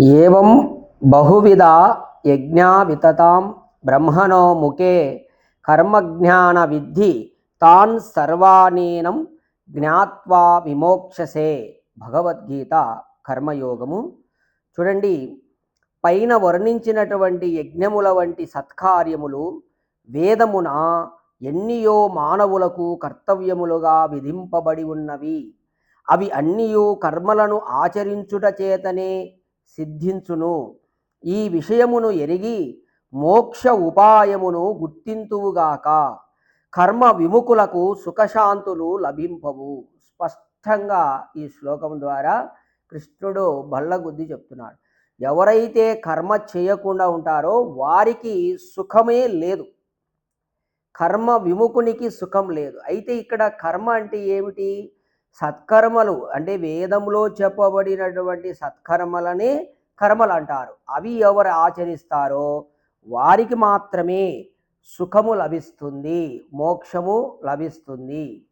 ఏవం బహువిధ యజ్ఞా వితతాం బ్రహ్మణో ముఖే కర్మజ్ఞాన విద్ధి తాన్ సర్వానేనం జ్ఞాత్వా విమోక్షసే. భగవద్గీత కర్మయోగము. చూడండి పైన వర్ణించినటువంటి యజ్ఞముల వంటి సత్కార్యములు వేదమున ఎన్నియో మానవులకు కర్తవ్యములుగా విధింపబడి ఉన్నవి. అవి అన్నియు కర్మలను ఆచరించుట చేతనే సిద్ధించును. ఈ విషయమును ఎరిగి మోక్ష ఉపాయమును గుర్తింతువుగాక. కర్మ విముకులకు సుఖశాంతులు లభింపవు. స్పష్టంగా ఈ శ్లోకం ద్వారా కృష్ణుడు బల్లగుద్ది చెప్తున్నాడు. ఎవరైతే కర్మ చేయకుండా ఉంటారో వారికి సుఖమే లేదు. కర్మ విముకునికి సుఖం లేదు. అయితే ఇక్కడ కర్మ అంటే ఏమిటి? సత్కర్మలు అంటే వేదంలో చెప్పబడినటువంటి సత్కర్మలనే కర్మలు అంటారు. అవి ఎవరు ఆచరిస్తారో వారికి మాత్రమే సుఖము లభిస్తుంది మోక్షము లభిస్తుంది.